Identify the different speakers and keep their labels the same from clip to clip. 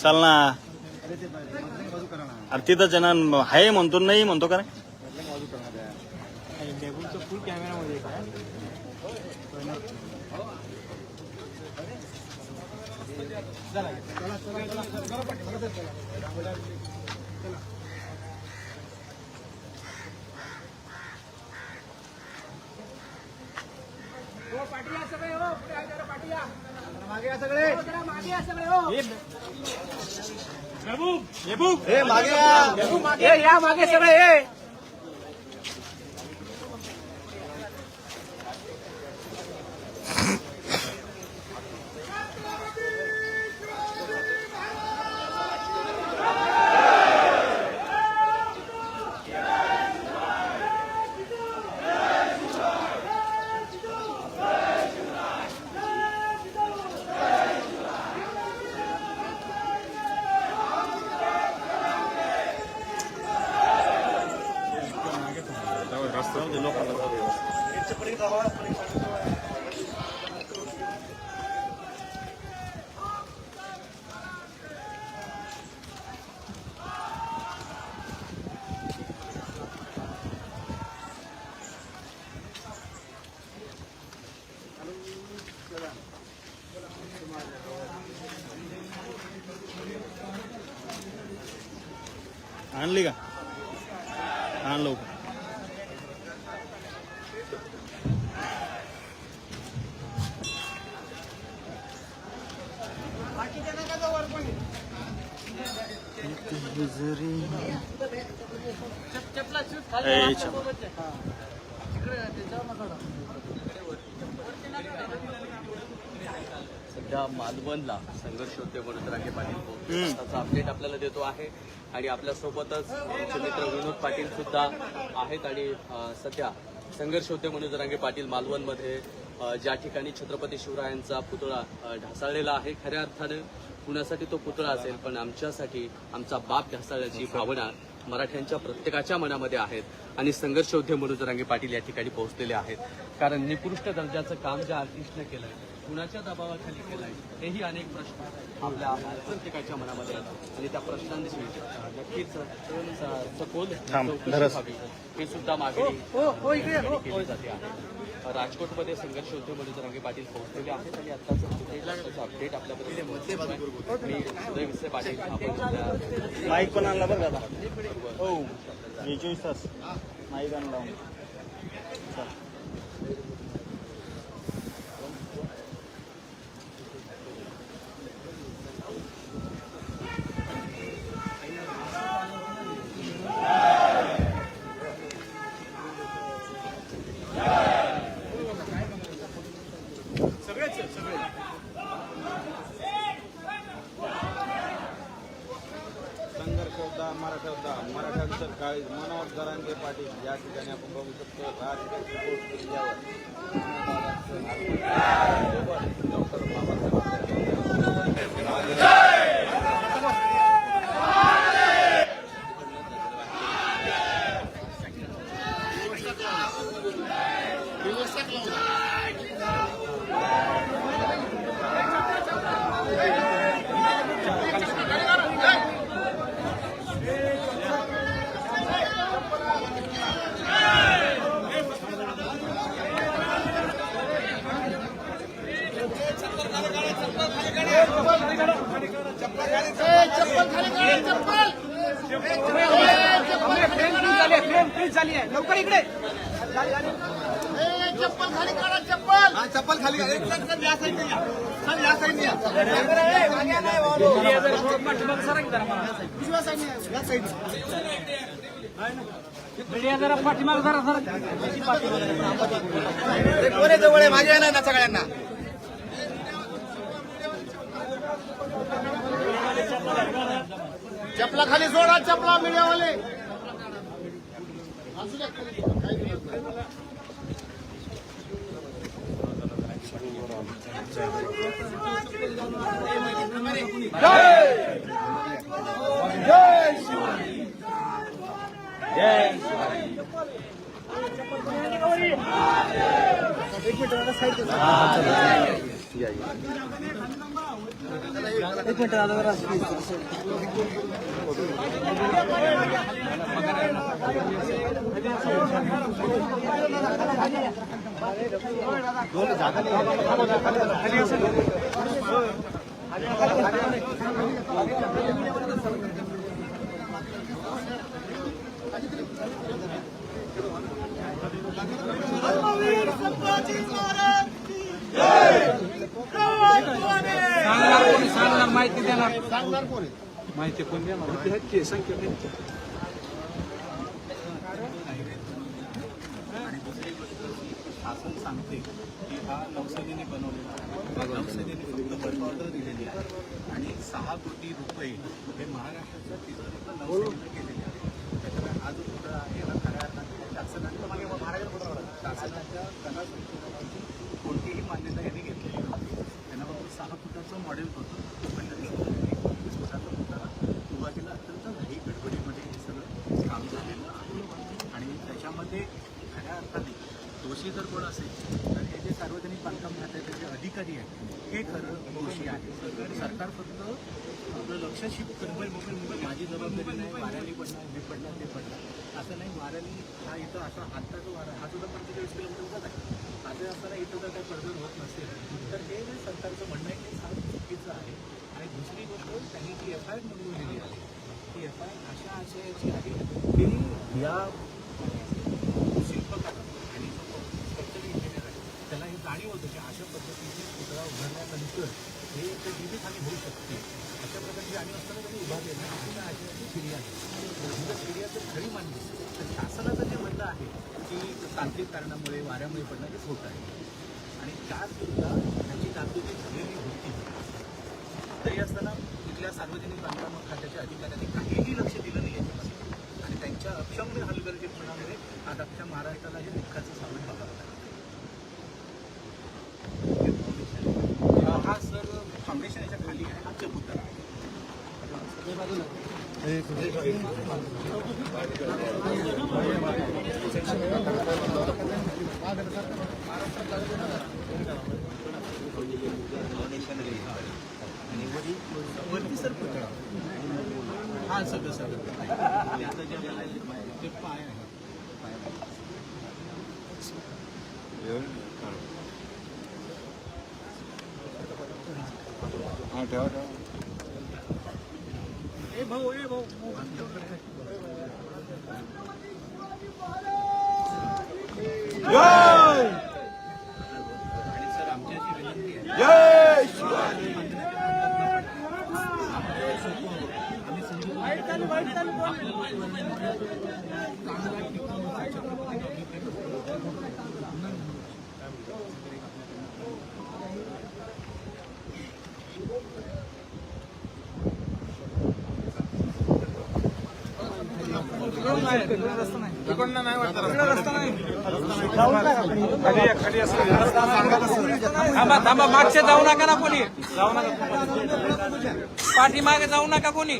Speaker 1: चल ना. अरे तिथं जण आहे म्हणतो नाही म्हणतो का नाही?
Speaker 2: या मागे सगळे.
Speaker 1: आणली का? आण लवकर.
Speaker 3: सध्या मालवणला संघर्ष होते वडोदरा
Speaker 1: हे
Speaker 3: त्याचा अपडेट आपल्याला देतो आहे. आणि आपल्यासोबतच आमचे मित्र विनोद पाटील सुद्धा आहेत. आणि सध्या संघर्ष होते म्हणून जरांगे पाटील मालवणमध्ये. ज्या ठिकाणी छत्रपती शिवरायांचा पुतळा ढासाळलेला ढासळलेला आहे. खऱ्या अर्थानं कुणासाठी तो पुतळा असेल पण आमच्यासाठी आमचा बाप ढासळल्याची भावना मराठ्यांच्या प्रत्येकाच्या मनामध्ये आहेत. आणि संघर्ष योद्धे म्हणून जरांगे पाटील या ठिकाणी पोहोचलेले आहेत. कारण निकृष्ट दर्जाचं काम ज्या आर्टिस्टनं केलंय कुणाच्या दबावाखाली केलंय हेही अनेक प्रश्न आपल्या प्रत्येकाच्या मनामध्ये आहेत आणि त्या प्रश्नांची नक्कीच सखोल चौकशी. हे सुद्धा मागणी
Speaker 2: हो हो
Speaker 3: ठिकाणी केली जाते आहे. राजकोटमध्ये संघर्ष होते म्हणून जरांगे पाटील पोहोचलेले आहेत आणि आत्ताचं अपडेट आपल्यापर्यंत पोहोचतोय. मी उदय विसे पाटील आपण
Speaker 1: माईक पण आणला बरं हो. हे. चोवीस तास. माईक आणला.
Speaker 2: இது कोणे जवळ आहे? माझ्या नाही ना सगळ्यांना. चपला खाली सोडा चपला मीडियावाले. एक मिनट दादा जरा Thank you.
Speaker 4: शासन सांगते की हा नौसेनेने बनवलेला आहे नौसेनेने फक्त वर्क ऑर्डर दिलेली आहे आणि सहा कोटी रुपये हे महाराष्ट्राच्या तिथं नौसेनेनं केलेले आहे त्याच्यामुळे हा जो पुतळा आहे हा खऱ्या अर्थाने शासनाच्या मागे कोणतीही मान्यता यांनी घेतलेली नव्हती. त्यांना फक्त सहा फुटाचं मॉडेल होतं. पण त्यांनी एकवीस फुटाचा पुतळा उभा केला अत्यंत घाई गडबडीमध्ये हे सगळं काम झालेलं आहे आणि त्याच्यामध्ये खऱ्या अर्थाने दोषी जर कोण असेल तर हे जे सार्वजनिक बांधकाम खात्याचे जे अधिकारी आहेत हे खरं दोषी आहे सरकार फक्त आपलं लक्ष शिफ्ट मुंबई मुंबई मुंबई माझी जबाबदारी नाही वाऱ्याने पडणार हे पडणार ते पडणार असं नाही वाऱ्याने हा इथं असा आत्ता जो वारा हा सुद्धा पंचेचाळीस किलोमीटरचाच आहे आता असताना इथं जर काही पडझड होत नसेल तर हे जे सरकारचं म्हणणं आहे ते फार चुकीचं आहे आणि दुसरी गोष्ट त्यांनी जी एफ आय आर नोंदवलेली आहे ती एफ आय अशा आशयाची आहे की या शिल्पकार आणि जो स्ट्रक्चरल इंजिनियर आहे त्याला हे जाणीव होतं की अशा पद्धतीने पुतळा उभारल्यानंतर हे एक जीवितहानी होऊ शकते अशा प्रकारची आम्ही असताना त्यांनी उभारलेलं आहे त्या आशयाची फिर्याद आहे ही जर जर खरी मानली तर शासनाचं जे म्हणणं आहे की तांत्रिक कारणामुळे वाऱ्यामुळे पडणं हे खोटं आहे आणि त्याच सुद्धा त्याची जागृती झालेली होती तरी असताना इथल्या सार्वजनिक बांधकाम खात्याच्या अधिकाऱ्यांनी काहीही लक्ष दिलं नाही याच्यापासून आणि त्यांच्या अक्षम्य हलगर्जीपणामुळे आज अख्ख्या महाराष्ट्राला हे दुःखाचं सामने बघावं लागलं हे फाउंडेशन हा सर फाउंडेशन याच्या खाली आहे हा चबुतरा आहे आणि वरी वरती सर पुतळा हा सगळं सगळं ते पाय आहे
Speaker 2: भाऊ
Speaker 4: आणि
Speaker 5: थांबा थांबा मागचे जाऊ नका ना कोणी. जाऊ नका. पाठीमागे जाऊ नका कोणी.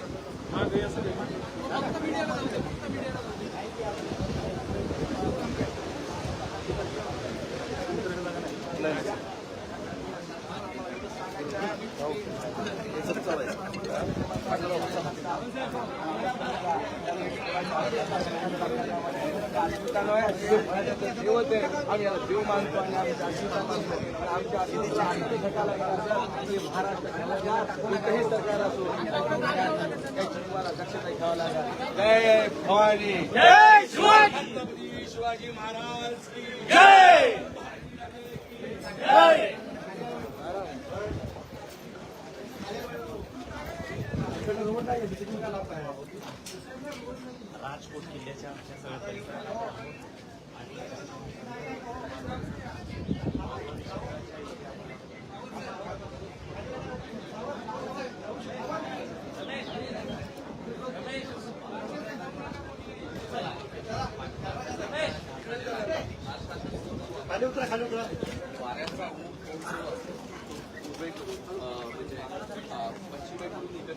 Speaker 6: होते आम्ही याला मानतो आणि आम्ही आमच्या घटाला
Speaker 7: महाराष्ट्राच्या कुठेही सरकार शिवाजी.
Speaker 3: महाराज राजकोट किल्ल्याच्या आमच्या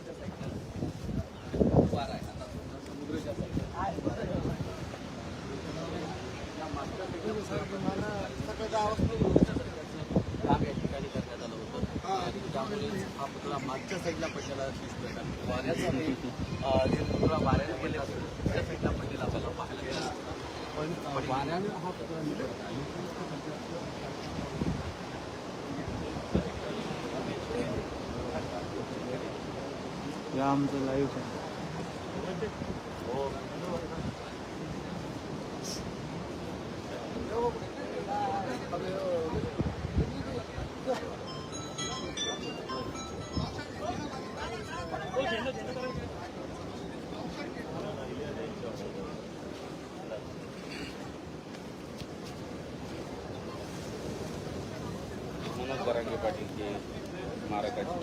Speaker 3: Gracias.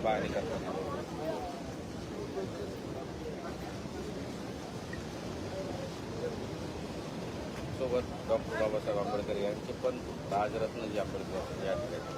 Speaker 3: पाहणी करताना सोबत डॉक्टर बाबासाहेब आंबेडकर यांचे पण राजरत्न जे आंबेडकर या ठिकाणी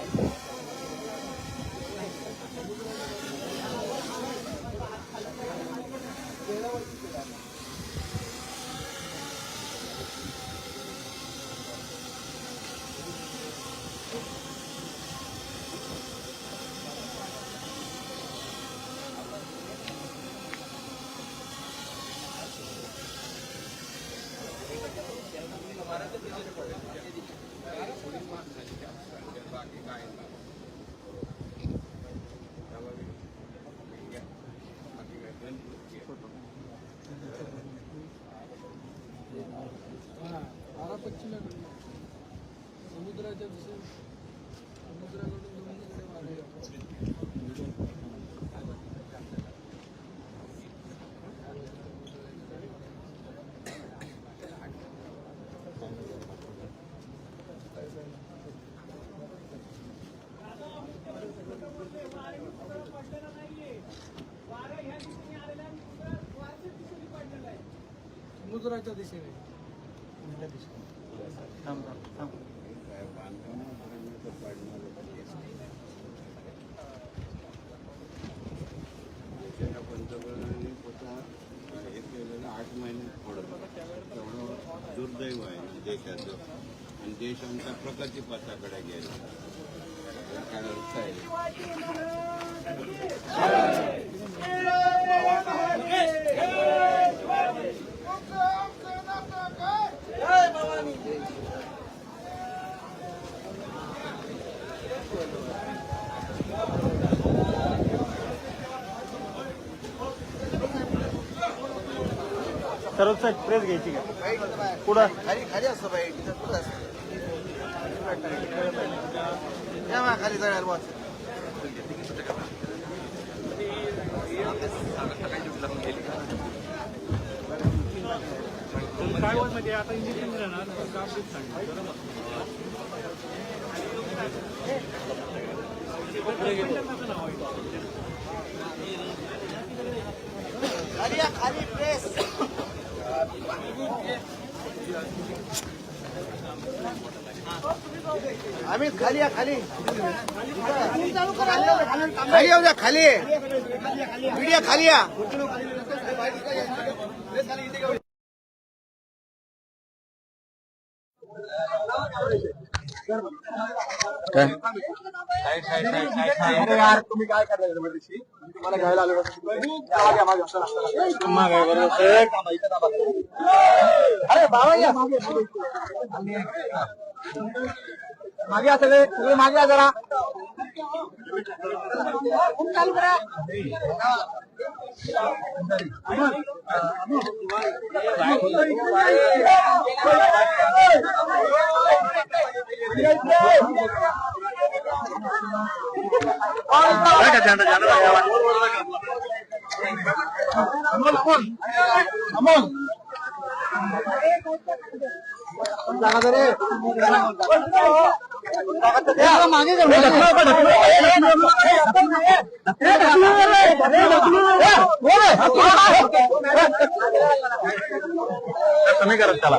Speaker 8: Thank you. समुद्राच्या दिशेने
Speaker 3: पंतप्रधानांनी स्वतः हे केलेलं आठ महिने पुढं तेवढं दुर्दैव आहे ना देशाचं. आणि देश आमचा प्रगती पथाकडे गेला याला काय अर्थ आहे
Speaker 7: साईड प्रेस घ्यायची का? पुढं
Speaker 9: खाली खाली असतं बाई तिथं कुठं असतं? या मा खाली जाणार बस.
Speaker 7: काय म्हणजे आता इंजिनिअरिंग राहणार काम सांगितलं
Speaker 9: खाली प्रेस आम्ही खाली या खाली. खाली येऊ द्या खाली. मीडिया खाली या.
Speaker 2: अरे यार तुम्ही काय तुम्हाला घ्यायला आलो. अरे बाबा या. मागे या सगळे सगळे मागे जरा. चालू करा अमोल अमोल अमोल जागा दे रे मागे कमी करत त्याला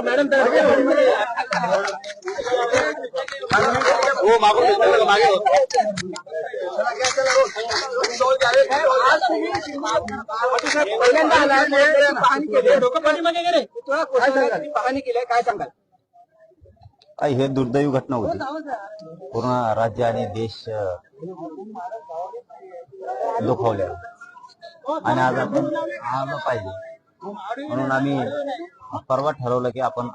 Speaker 2: मॅडम हो मागून मागे पहिल्यांदा पाहणी केली डोकं पाणी मागे गेले पाहणी केली काय सांगाल
Speaker 1: आई हे दुर्दैवी घटना होती. पूर्ण राज्य आणि देश अ, दुखावले. आणि आज आपण आलं पाहिजे. म्हणून आम्ही परवा ठरवलं की आपण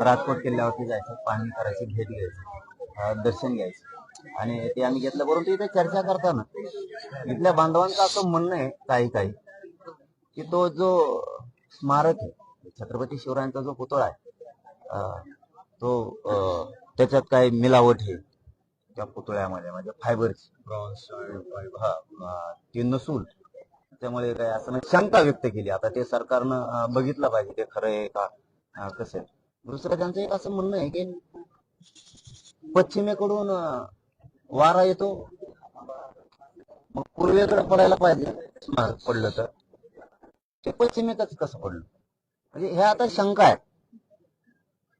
Speaker 1: राजकोट किल्ल्यावरती जायचं पाहणी करायची भेट घ्यायची दर्शन घ्यायचं. आणि ते आम्ही घेतलं परंतु इथे चर्चा करताना इथल्या बांधवांचं असं म्हणणं आहे काही काही की तो जो स्मारक आहे छत्रपती शिवरायांचा जो पुतळा आहे तो त्याच्यात काही मिलावट आहे त्या पुतळ्यामध्ये. म्हणजे फायबरची. अ, ती नसूल त्यामुळे काय असं नाही शंका व्यक्त केली. आता ते सरकारनं बघितलं पाहिजे ते खरं आहे का कसं आहे. दुसरं त्यांचं एक असं म्हणणं आहे की पश्चिमेकडून वारा येतो. मग पूर्वेकडे पडायला पाहिजे. पडलं तर. ते पश्चिमेकच कसं पडलं? म्हणजे हे आता शंका आहे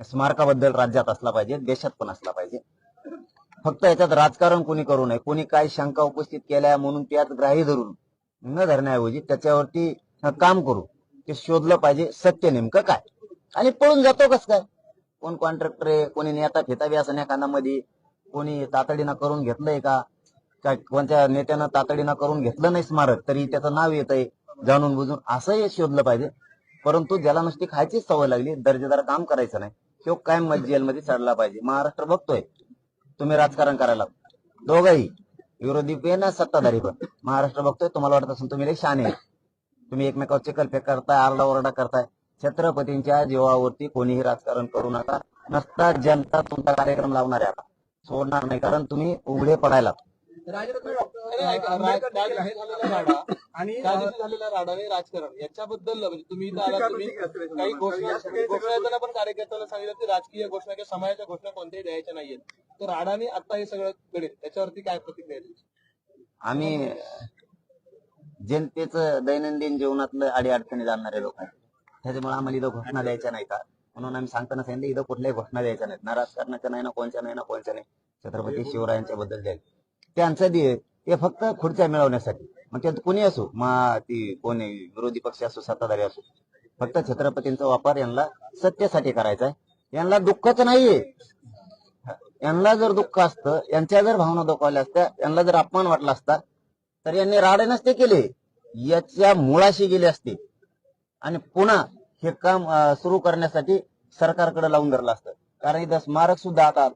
Speaker 1: स्मारकाबद्दल राज्यात असला पाहिजे देशात पण असला पाहिजे. फक्त याच्यात राजकारण कोणी करू नये कोणी काय शंका उपस्थित केल्या म्हणून त्यात ग्राही धरून न धरण्याऐवजी त्याच्यावरती काम करू. ते शोधलं पाहिजे सत्य नेमकं काय? आणि पळून जातो कस काय? कोण कॉन्ट्रॅक्टर आहे कोणी नेता फेतावी असं एखादा मध्ये कोणी तातडीनं करून घेतलंय का? काय कोणत्या नेत्यानं तातडीनं करून घेतलं नाही स्मारक तरी त्याचं नाव येत आहे जाणून बुजून असंही शोधलं पाहिजे. परंतु ज्याला नुसती खायची सवय लागली दर्जेदार काम करायचं नाही तो काय मत जेलमध्ये चढला पाहिजे. महाराष्ट्र बघतोय. तुम्ही राजकारण करायला दोघही विरोधी पण ना सत्ताधारी पण. महाराष्ट्र बघतोय तुम्हाला वाटत असेल तुम्ही शाने तुम्ही एकमेकावर चिकलफेक करताय आरडा ओरडा करताय. छत्रपतींच्या जीवावरती कोणीही राजकारण करू नका. नसता जनता तुमचा कार्यक्रम लावणार आहे आता. सोडणार नाही कारण तुम्ही उघडे पडायला
Speaker 4: आणि
Speaker 3: झालेला राडा आणि राजकारण. याच्याबद्दल म्हणजे तुम्ही इथं आलात, तुम्ही काही घोषणा घोषणा पण कार्यकर्त्यांना सांगितलं की राजकीय घोषणा किंवा समाजाच्या घोषणा कोणत्याही द्यायच्या नाहीयेत. तर राडाने आता हे सगळं घडेल त्याच्यावरती काय प्रतिक्रिया?
Speaker 1: आम्ही जनतेचं दैनंदिन जीवनातलं अडीअडचणी जाणणारे लोक आहेत. त्याच्यामुळे आम्हाला इथं घोषणा द्यायच्या नाही का म्हणून आम्ही सांगताना सांगितलं इथं कुठल्याही घोषणा द्यायच्या नाहीत. ना राजकारणाच्या नाही ना कोणच्या नाही ना कोणच्या नाही. छत्रपती शिवरायांच्या बद्दल द्यायचं त्यांचं दे ते फक्त खुर्च्या मिळवण्यासाठी. मग त्यात कोणी असो मग ती कोणी विरोधी पक्ष असो सत्ताधारी असो फक्त छत्रपतींचा वापर यांना सत्तेसाठी करायचा आहे. यांना दुःखच नाहीये. यांना जर दुःख असतं यांच्या जर भावना दुखावल्या असत्या यांना जर अपमान वाटला असता तर यांनी राडे नसते केले. याच्या मुळाशी गेले असते. आणि पुन्हा हे काम सुरू करण्यासाठी सरकारकडे लावून धरलं असतं. कारण इथं स्मारक सुद्धा आता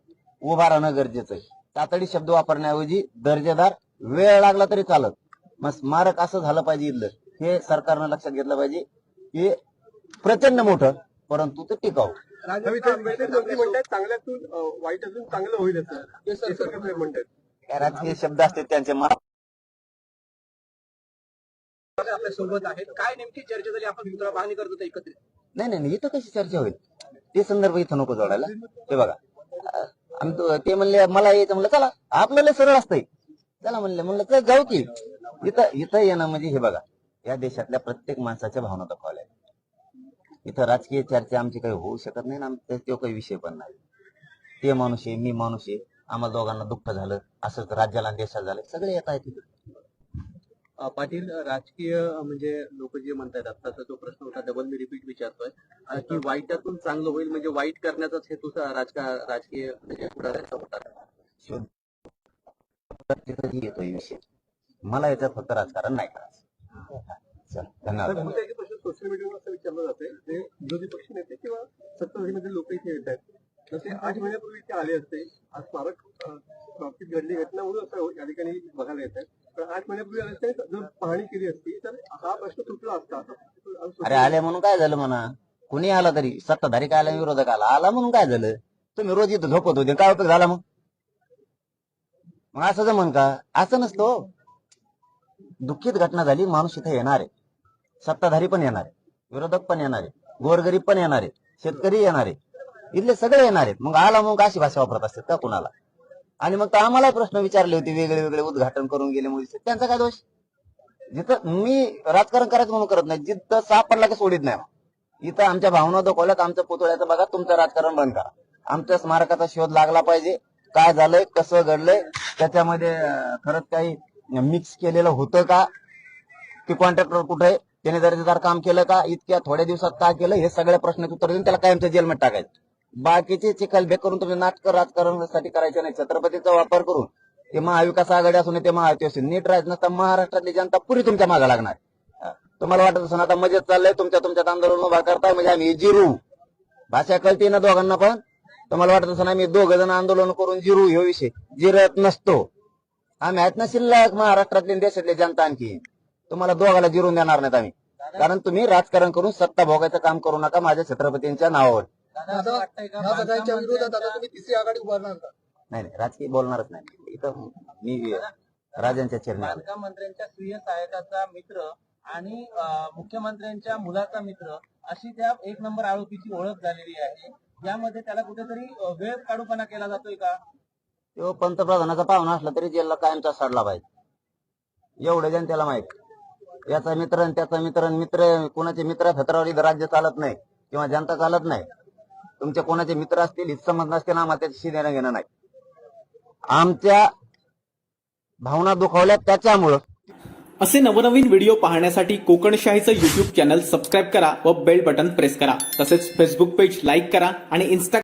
Speaker 1: उभा राहणं गरजेचं आहे. तातडी शब्द वापरण्याऐवजी दर्जेदार वेळ लागला तरी चालत. मग स्मारक असं झालं पाहिजे इथलं. हे सरकारनं लक्षात घेतलं पाहिजे. की प्रचंड मोठं परंतु ते टिकाऊ.
Speaker 2: चांगल्यातून अं, वाईटातून चांगलं होईल हे म्हणतात
Speaker 1: काय राजकीय शब्द असते त्यांचे मा-
Speaker 2: आपल्यासोबत आहेत. काय नेमकी चर्चा झाली? आपण मित्र पाहणी करतो एकत्रित.
Speaker 1: नाही नाही नाही, इथं कशी चर्चा होईल? ते संदर्भ इथं नको जोडायला. ते बघा. आम्ही ते म्हणले मला यायचं. म्हणलं चला आपल्याला सरळ असतंय. चला म्हणलं म्हणलं जाऊ की. इथं इथं येणं म्हणजे हे बघा या देशातल्या प्रत्येक माणसाच्या भावना दाखवल्या इथं राजकीय चर्चा आमची काही होऊ शकत नाही ना तो काही विषय पण नाही. ते माणूस आहे मी माणूस आहे आम्हाला दोघांना दुःख झालं असंच राज्याला देशाला झालं सगळे येत आहेत तिथे
Speaker 3: पाटील राजकीय म्हणजे लोक जे म्हणतात आत्ताचा जो प्रश्न होता डबल मी रिपीट विचारतोय. की वाईटातून चांगलं होईल म्हणजे वाईट करण्याचाच हेतू राजकीय म्हणजे होता
Speaker 1: येतोय विषय मला याच्यात फक्त राजकारण नाही करायचं. धन्यवाद.
Speaker 2: सोशल मीडियावर असं विचारलं जाते जे विरोधी पक्ष नेते किंवा सत्ताधारीमध्ये लोक इथे येत आहेत. जसे आठ महिन्यापूर्वी इथे आले असते आज स्मारक घडली घटना म्हणून असं या ठिकाणी बघायला येत आहे आठ महिन्यापूर्वी जर पाहणी केली असती तर हा प्रश्न सुटला असता
Speaker 1: अरे आले म्हणून काय झालं म्हणा? कुणी आला तरी? सत्ताधारी काय आला विरोधक आला? आला म्हणून काय झालं? तुम्ही रोज इथं झोपत होते काय उपयोग झाला मग? मग असं जमन का? असं नसतो हो. दुःखीत दुःखित घटना झाली माणूस इथे येणार आहे. सत्ताधारी पण येणार आहे. विरोधक पण येणार आहे. गोरगरीब पण येणार आहे. शेतकरी येणार आहे. इथले सगळे येणार आहेत. मग आला मग अशी भाषा वापरत असतात का कुणाला? आणि मग तर आम्हाला प्रश्न विचारले होते वेगळे वेगळे उद्घाटन करून गेले मुलीचे त्यांचा काय दोष? जिथं मी राजकारण करायचं म्हणून करत नाही जिथं सापडला की सोडित नाही. इथं आमच्या भावना दाखवल्यात आमच्या पुतळ्याचं बघा तुमचं राजकारण बंद करा. आमच्या स्मारकाचा शोध लागला पाहिजे. काय झालंय कसं घडलंय त्याच्यामध्ये खरंच काही मिक्स केलेलं होतं का? ते कॉन्ट्रॅक्टर कुठे आहे? त्याने दर्जेदार काम केलं का? इतक्या थोड्या दिवसात काय केलं? हे सगळ्या प्रश्न उत्तर देऊन त्याला कायमच्या जेलमध्ये टाकायचं. बाकीचे चिखलभे करून तुम्ही नाटक राजकारणासाठी करायचे नाही छत्रपतीचा वापर करून. ते महाविकास आघाडी असून ते महायुती असून नीट राहत नसता महाराष्ट्रातली जनता पुरी तुमच्या मागे लागणार. तुम्हाला वाटत असून आता मजेत चाललंय तुमच्या तुमच्यात आंदोलन उभा करताय म्हणजे आम्ही जिरू. भाषा कळते ना दोघांना पण? तुम्हाला वाटत असून आम्ही दोघ जण आंदोलन करून जिरू हे विषय. जिरत नसतो. आम्ही आहेत ना शिल्लक देशातली जनता आणखी. तुम्हाला दोघाला जिरून देणार नाहीत आम्ही. कारण तुम्ही राजकारण करून सत्ता भोगायचं काम करू नका माझ्या छत्रपतींच्या नावावर.
Speaker 2: ह्या सगळ्यांच्या विरोधात आता तुम्ही तिसरी आघाडी उभारणार का?
Speaker 1: नाही नाही राजकीय बोलणारच नाही. इथं मी राजांच्या चरणी आलो
Speaker 5: बांधकाम मंत्र्यांच्या स्वीय सहायकाचा मित्र आणि अं, मुख्यमंत्र्यांच्या मुलाचा मित्र अशी त्या एक नंबर आरोपीची ओळख झालेली आहे. यामध्ये त्याला कुठेतरी अं, वेळ काढूपणा केला जातोय का?
Speaker 1: तो पंतप्रधानाचा पाहुणा असला तरी जेलला कायमचा सडला पाहिजे. एवढं जनतेला माहीत. याचा मित्र आणि त्याचा मित्र आणि मित्र कोणाचे मित्र फत्रावर इथं राज्य चालत नाही किंवा जनता चालत नाही. तुमचे कोणाचे मित्र असतील हितसंबंध नसतील आम्हाला त्याच्याशी देणं घेणं नाही. आमच्या भावना दुखावल्या त्याच्यामुळं.
Speaker 10: असे नवनवीन व्हिडिओ पाहण्यासाठी कोकणशाहीचं युट्यूब चॅनल सबस्क्राईब करा व बेल बटन प्रेस करा. तसेच फेसबुक पेज लाईक करा आणि इन्स्टा